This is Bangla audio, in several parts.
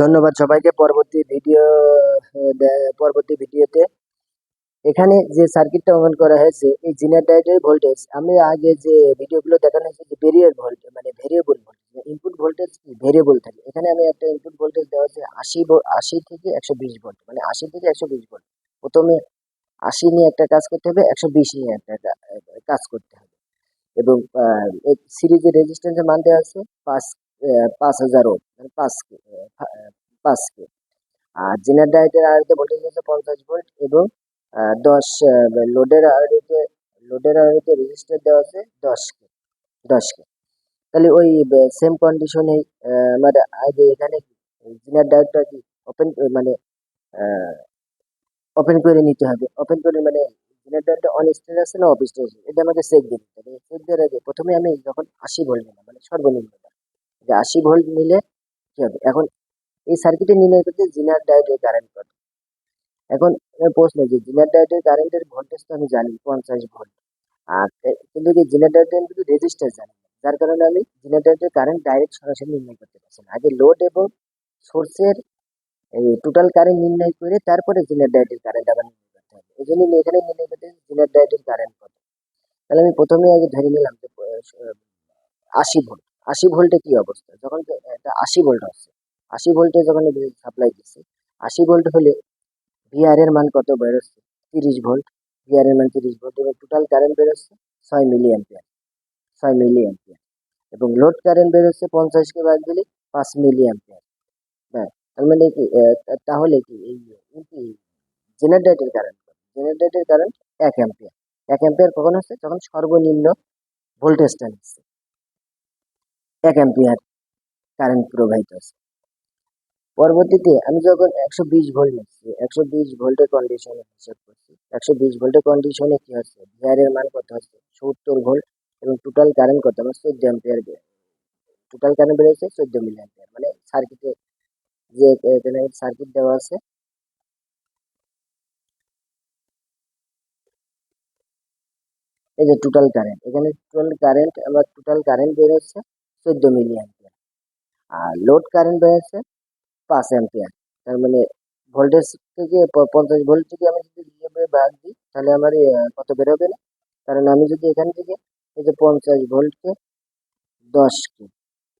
ধন্যবাদ সবাইকে পরবর্তী ভিডিও পরবর্তী ভিডিওতে। এখানে যে সার্কিটটা অঙ্কন করা হয়েছে, এই জেনারেটরের ভোল্টেজ আমি আগে যে ভিডিওগুলো দেখানো হয়েছে, যে ভেরিয়েবল ভোল্টেজ মানে variable voltage input voltage variable থাকে। এখানে আমি একটা ইনপুট ভোল্টেজ দেওয়া হচ্ছে আশি আশি থেকে একশো বিশ ভোল্ট মানে আশি থেকে একশো বিশ ভোল্ট প্রথমে আশি নিয়ে একটা কাজ করতে হবে, একশো বিশ নিয়ে একটা কাজ করতে হবে। এবং সিরিজের রেজিস্ট্যান্সের মান দেওয়া আছে পাঁচ পাঁচ হাজার ওম মানে পাঁচ কে পাঁচ কে। আর জেনার ডায়েটের আড়াইতে ভোল্টেজ হচ্ছে পঞ্চাশ ভোল্ট এবং দশ লোডের আড়াইতে লোডের আড়াইতে রেজিস্টার দেওয়া আছে দশ কে দশ কে। তাহলে ওই সেম কন্ডিশনে আমার আগে এখানে জিনার ডায়েটটা কি ওপেন মানে ওপেন করে নিতে হবে। ওপেন করে মানে জিনার ডায়েটটা অন স্টেজ আছে না অফ স্টেজ এটা আমাকে চেক দিতে হবে। চেক দেওয়ার আগে প্রথমে আমি যখন আশি ভোল্ট নিলাম মানে সর্বনিম্ন। যে আশি ভোল্ট নিলে কি হবে? এখন এই সার্কিটে নির্ণয় করতে জিনার ডায়েটের কারেন্ট কত এখন প্রশ্ন যে জিনার ডায়েটের কারেন্টের ভোল্টেজ তো আমি জানি, পঞ্চাশ ভোল্ট আর কিন্তু কি জিনার ডায়েটের কিন্তু রেজিস্টার জানি যার কারণে আমি জিনার ডায়েটের কারেন্ট ডাইরেক্ট সরাসরি নির্ণয় করতে পারছি না। আগে লোড এবং সোর্সের এই টোটাল কারেন্ট নির্ণয় করে তারপরে জিনার ডায়েটের কারেন্ট আবার নির্ণয় করতে হবে। এই জন্য এখানে নির্ণয় করতে জিনার ডায়েটের কারেন্ট কত? তাহলে আমি প্রথমে আগে ধরে নিলাম যে আশি ভোল্ট আশি ভোল্টে কি অবস্থা? যখন যে একটা আশি ভোল্ট হচ্ছে আশি ভোল্টে যখন সাপ্লাই দিচ্ছে আশি ভোল্ট হলে ভিআর এর মান কত বেরোচ্ছে? তিরিশ ভোল্ট। ভিআর এর মান তিরিশ ভোল্ট। এবং টোটাল কারেন্ট বেরোচ্ছে ছয় মিলি অ্যাম্পিয়ার ছয় মিলি অ্যাম্পিয়ার এবং লোড কারেন্ট বেরোচ্ছে পঞ্চাশকে বাদ দিলে পাঁচ মিলি অ্যাম্পিয়ার হ্যাঁ তার মানে কি তাহলে কি এই জেনারেটরের কারেন্ট জেনারেটরের কারেন্ট এক অ্যাম্পিয়ার এক অ্যাম্পিয়ার কখন হচ্ছে যখন সর্বনিম্ন ভোল্টেজটা নিচ্ছে। এক অ্যাম্পিয়ার কারেন্ট প্রবাহিত হচ্ছে। পরবর্তীতে আমি যখন একশো বিশ ভোল্ট নিচ্ছি, একশো বিশ ভোল্টের কন্ডিশনে হিসাব করছি, একশো বিশ ভোল্টের কন্ডিশনে কি হচ্ছে? ভিআর এর মান কত হচ্ছে? সত্তর ভোল্ট এবং টোটাল কারেন্ট কত? আমার চোদ্দ অ্যাম্পিয়ার টোটাল কারেন্ট বেরোচ্ছে চোদ্দ মিলি অ্যাম্পিয়ার মানে সার্কিটে যে এখানে সার্কিট দেওয়া আছে। এই যে টোটাল কারেন্ট এখানে টোটাল কারেন্ট আমার টোটাল কারেন্ট বেরোচ্ছে চোদ্দ মিলি অ্যাম্পিয়ার আর লোড কারেন্ট বেরোচ্ছে পাঁচ অ্যাম্পিয়ার তার মানে ভোল্টেজ থেকে পঞ্চাশ ভোল্ট থেকে আমি যদি বাদ দিই, তাহলে আমার কত বেরোবে না? কারণ আমি যদি এখান থেকে এই যে পঞ্চাশ ভোল্টকে দশকে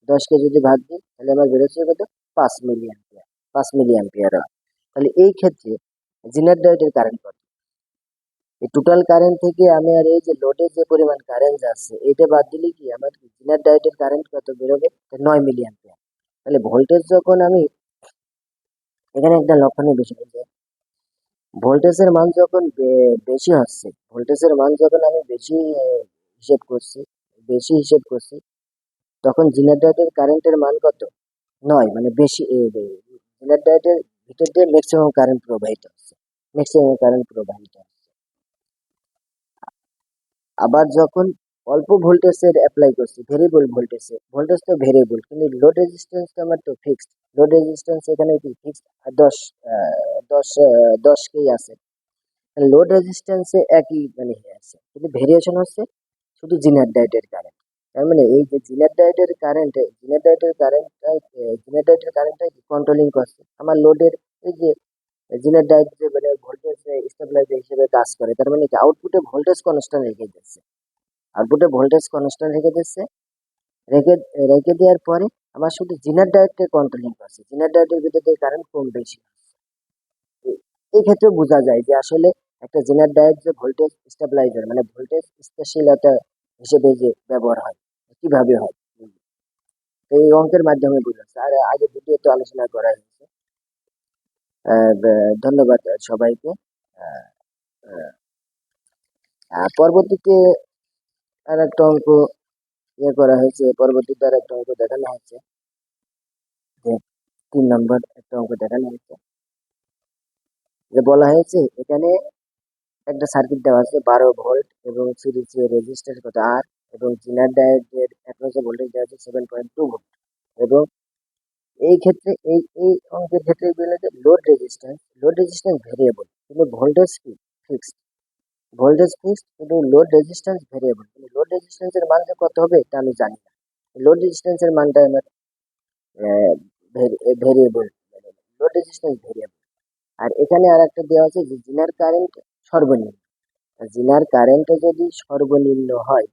দশকে যদি ভাগ দিই, তাহলে আমার বেরোচ্ছে কত? পাঁচ মিলি অ্যাম্পিয়ার পাঁচ মিলি অ্যাম্পিয়ার তাহলে এই ক্ষেত্রে জিনার ডায়েটের কারেন্ট কত? এই টোটাল কারেন্ট থেকে আমি আর এই যে লোডে যে পরিমাণ কারেন্ট যাচ্ছে এটা বাদ দিলে কি আমার জিনার ডায়েটের কারেন্ট কত? বেরোবে? নয় মিলি অ্যাম্পিয়ার তাহলে ভোল্টেজ যখন আমি, এখানে একটা লক্ষণীয় বিষয় যে ভোল্টেজের মান যখন বেশি হচ্ছে ভোল্টেজের মান যখন আমি বেশি হিসেব করছি, বেশি হিসেব করছি, তখন জেনারেটরের কারেন্টের মান কত? নয় মানে বেশি জেনারেটরের ভিতর দিয়ে ম্যাক্সিমাম কারেন্ট প্রবাহিত হচ্ছে ম্যাক্সিমাম কারেন্ট প্রবাহিত হচ্ছে। আবার যখন অল্প ভোল্টেজের অ্যাপ্লাই করছি ভেরিয়েবল ভোল্টেজে ভোল্টেজ তো ভেরিয়েবল কিন্তু লোড রেজিস্ট্যান্স তো আমার তো ফিক্সড লোড রেজিস্ট্যান্স এখানে কি ফিক্সড দশ দশ দশ কেই আছে। লোড রেজিস্ট্যান্সে একই মানে হয়ে আছে। কিন্তু ভেরিয়েশন হচ্ছে, শুধু জিনার ডায়েটের কারেন্ট তার মানে এই যে জিনার ডায়েটের কারেন্ট জিনার ডায়েটের কারেন্টটা জিনার ডায়েটের কারেন্টটা কন্ট্রোলিং করছে? আমার লোডের এই যে জিনার ডায়েট যে মানে ভোল্টেজ স্টেবিলাইজার হিসেবে কাজ করে, তার মানে কি আউটপুটে ভোল্টেজ কনস্ট্যান্ট রেখে দিচ্ছে। আউটপুটে ভোল্টেজ কনস্ট্যান্ট রেখে দিচ্ছে। রেখে রেখে দেওয়ার পরে আমার শুধু জিনার ডায়েটকে কন্ট্রোলিং করছে। জিনার ডায়েটের ভিতরে কারেন্ট কম বেশি এই- ক্ষেত্রে বোঝা যায় যে আসলে একটা জেনার ডায়েট যে ভোল্টেজ স্টেবিলাইজার মানে ভোল্টেজ স্থিতিশীলতা হিসেবে যে ব্যবহার হয়, কীভাবে হয়? এই অঙ্কের মাধ্যমে বোঝা যাচ্ছে আর আগে ভিডিওতে আলোচনা করা হয়েছে। ধন্যবাদ সবাইকে। পরবর্তীতে আর একটা অঙ্ক ইয়ে করা হয়েছে, পরবর্তীতে আর একটা অঙ্ক দেখানো হয়েছে। যে তিন নম্বর একটা অঙ্ক দেখানো হয়েছে। যে বলা হয়েছে, এখানে একটা সার্কিট দেওয়া আছে, বারো ভোল্ট এবং সিরিজে রেজিস্টার কত আর এবং জিনার ডায়েটের অ্যাক্রসে ভোল্টেজ দেওয়া আছে সেভেন পয়েন্ট টু ভোল্ট এবং এই ক্ষেত্রে, এই এই অঙ্কের ক্ষেত্রে বলে যে load resistance load resistance variable কিন্তু ভোল্টেজ কি? ফিক্সড ভোল্টেজ ফিক্সড কিন্তু লোড রেজিস্ট্যান্স ভেরিয়েবল কিন্তু লোড রেজিস্ট্যান্সের মান যে কত হবে, এটা আমি জানি না। লোড রেজিস্ট্যান্সের মানটা আমার ভেরিয়েবল লোড রেজিস্ট্যান্স ভেরিয়েবল আর এখানে আর একটা দেওয়া আছে যে, জিনার কারেন্ট সর্বনিম্ন। জিনার কারেন্টে যদি সর্বনিম্ন হয়,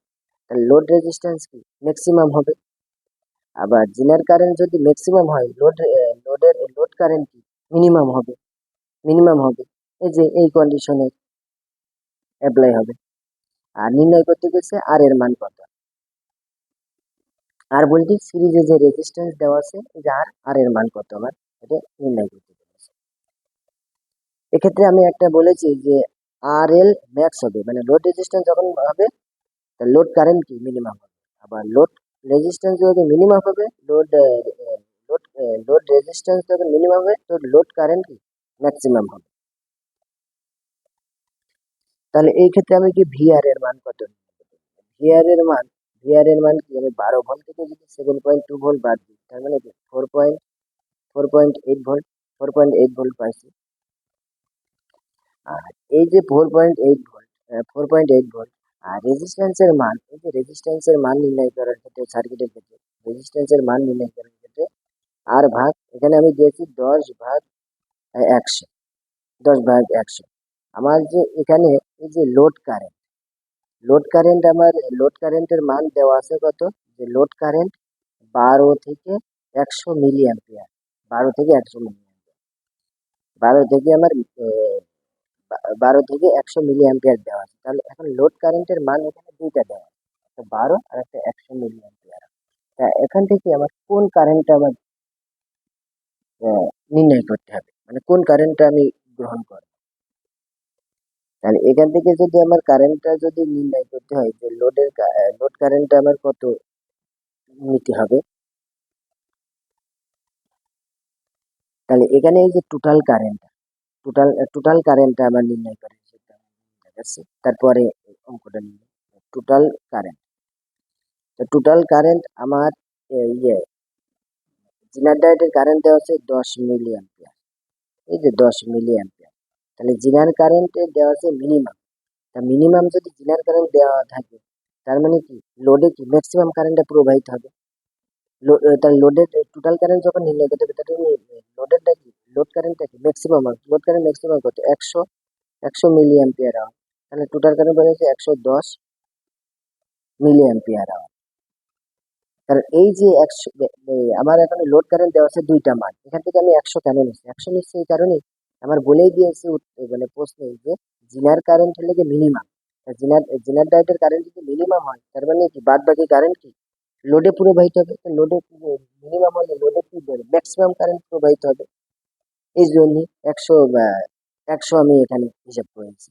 তাহলে লোড রেজিস্ট্যান্স কি? ম্যাক্সিমাম হবে। আবার জিনার কারেন্ট যদি ম্যাক্সিমাম হয় লোড লোডের লোড কারেন্ট কি? মিনিমাম হবে। মিনিমাম হবে। এই যে, এই কন্ডিশনে অ্যাপ্লাই হবে। আর নির্ণয় করতে গেছে আর এর মান কত। আর বলছি সিরিজে যে রেজিস্ট্যান্স দেওয়া আছে, যে আর আর এর মান কত আমার এটা নির্ণয় করতে বলেছে এক্ষেত্রে আমি একটা বলেছি যে আর এল ম্যাক্স হবে মানে লোড রেজিস্ট্যান্স যখন হবে লোড কারেন্ট কি মিনিমাম হবে। আবার লোড রেজিস্ট্যান্স যদি মিনিমাম হবে লোড লোড লোড রেজিস্ট্যান্স যখন মিনিমাম হবে তো লোড কারেন্ট কি ম্যাক্সিমাম হবে। তাহলে এই ক্ষেত্রে আমি কি ভিআর এর মান কত ভিআর এর মান ভিআর এর মান কি আমি বারো ভোল্ট থেকে যদি সেভেন পয়েন্ট টু ভোল্ট বাদ দিই। তার মানে কি? Four point four point eight volt four point eight volt পাইছি। আর এই যে four point eight volt four point eight volt আর রেজিস্ট্যান্সের মান, এই যে রেজিস্ট্যান্সের মান নির্ণয় করার ক্ষেত্রে সার্কিটের ক্ষেত্রে রেজিস্ট্যান্সের মান নির্ণয় করার ক্ষেত্রে আর ভাগ, এখানে আমি দিয়েছি দশ ভাগ একশো। দশ ভাগ একশো। আমার যে এখানে এই যে লোড কারেন্ট লোড কারেন্ট আমার লোড কারেন্টের মান দেওয়া আছে কত? যে লোড কারেন্ট বারো থেকে একশো মিলি অ্যাম্পিয়ার বারো থেকে একশো মিলি বারো থেকে আমার বারো থেকে একশো মিলি অ্যাম্পিয়ার দেওয়া আছে। তাহলে এখন লোড কারেন্টের মান এখানে দুইটা দেওয়া আছে। একটা বারো আর একটা একশো মিলি অ্যাম্পিয়ার তা এখান থেকে আমার কোন কারেন্টটা আমার নির্ণয় করতে হবে? মানে কোন কারেন্টটা আমি গ্রহণ করব? তাহলে এখান থেকে যদি আমার কারেন্টটা যদি নির্ণয় করতে হয়, যে লোডের লোড কারেন্টটা আমার কত নিতে হবে? তাহলে এখানে এই যে টোটাল কারেন্টটা টোটাল টোটাল কারেন্টটা আমার নির্ণয় করে দেখাচ্ছি, তারপরে অঙ্কটা নিয়ে টোটাল কারেন্ট টোটাল কারেন্ট আমার ইয়ে জিনার ডায়েটের কারেন্ট দেওয়া আছে দশ মিলি অ্যাম্পিয়ার এই যে দশ মিলি অ্যাম্পিয়ার তাহলে জিনার কারেন্টে দেওয়া আছে মিনিমাম তা মিনিমাম যদি জিনার কারেন্ট দেওয়া থাকে, তার মানে কি? লোডে কি? ম্যাক্সিমাম কারেন্টটা প্রবাহিত হবে। তার লোডের টোটাল কারেন্ট যখন নির্ণয় করতে হবে, তাহলে লোডেরটা কি? লোড কারেন্টটা কি? ম্যাক্সিমাম লোড কারেন্ট ম্যাক্সিমাম কত? একশো একশো মিলি অ্যাম্পিয়ার আওয়ার তাহলে টোটাল কারেন্ট বেড়েছে একশো দশ মিলি অ্যাম্পিয়ার আওয়ার কারণ এই যে একশো আমার এখানে লোড কারেন্ট দেওয়া আছে দুইটা মান এখান থেকে আমি একশো কেন নিচ্ছি? একশো নিচ্ছি এই কারণে আমার বলেই দিয়েছে মানে প্রশ্নে যে, জিনার কারেন্ট হলে কি মিনিমাম জিনার জিনার ডায়েটের কারেন্ট যদি মিনিমাম হয়, তার মানে কি? বাদ বাকি কারেন্ট কি? লোডে প্রবাহিত হবে লোডে মিনিমাম হলে লোডে কি ম্যাক্সিমাম কারেন্ট প্রবাহিত হবে। এই জন্য একশো একশো আমি এখানে হিসাব করেছি।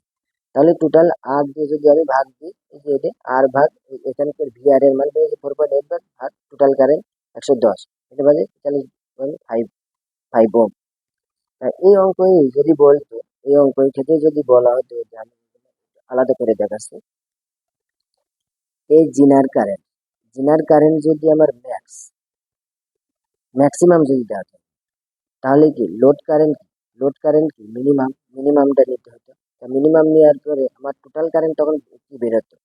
তাহলে টোটাল আর দিয়ে যদি আমি ভাগ দিই, এই যে এটা, আর ভাগ এখানকার ভিআর এর মান পেয়েছে ফোর পয়েন্ট এইট ভাগ টোটাল কারেন্ট একশো দশ। এটা বাজে তেতাল্লিশ ফাইভ ফাইভ ওম এই অঙ্কই যদি বলতো, এই অঙ্কের ক্ষেত্রে যদি বলা হতো যে আমি আলাদা করে দেখাচ্ছি। এই জিনার কারেন্ট জিনার কারেন্ট যদি আমার ম্যাক্স, ম্যাক্সিমাম যদি দেওয়া থাকে, তাহলে কি লোড কারেন্ট কি লোড কারেন্ট কি মিনিমাম, মিনিমামটা নিতে হতো। তা মিনিমাম নেওয়ার পরে আমার টোটাল কারেন্ট তখন কি বেরোতো?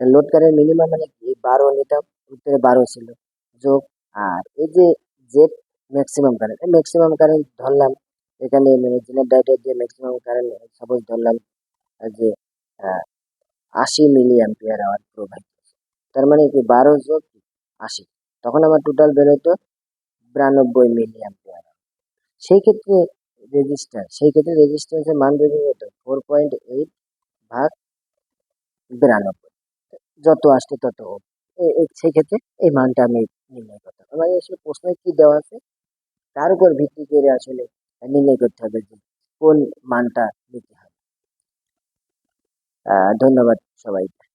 লোড কারেন্ট মিনিমাম মানে কি? বারো নিতাম, উত্তরে বারো ছিল, যোগ আর এই যে Z maximum current maximum current ধরলাম এখানে মানে জিনের ডায়েটের যে ম্যাক্সিমাম কারেন্ট সাপোজ ধরলাম যে আশি মিলি অ্যাম্পিয়ার আওয়ার প্রোভাইড তার মানে কি বারো যোগ আশি, তখন আমার টোটাল বেরোতো বিরানব্বই মিলি অ্যাম্পিয়ার সেই ক্ষেত্রে রেজিস্টার সেই ক্ষেত্রে রেজিস্ট্যান্সের মান বেরিয়ে যেত ফোর পয়েন্ট এইট ভাগ বিরানব্বই। যত আসতো তত সেই ক্ষেত্রে এই মানটা আমি নির্ণয় করতাম আমার আসলে প্রশ্নে কি দেওয়া আছে? তার উপর ভিত্তি করে আসলে নির্ণয় করতে হবে যে কোন মানটা নিতে হবে। ধন্যবাদ সবাইকে।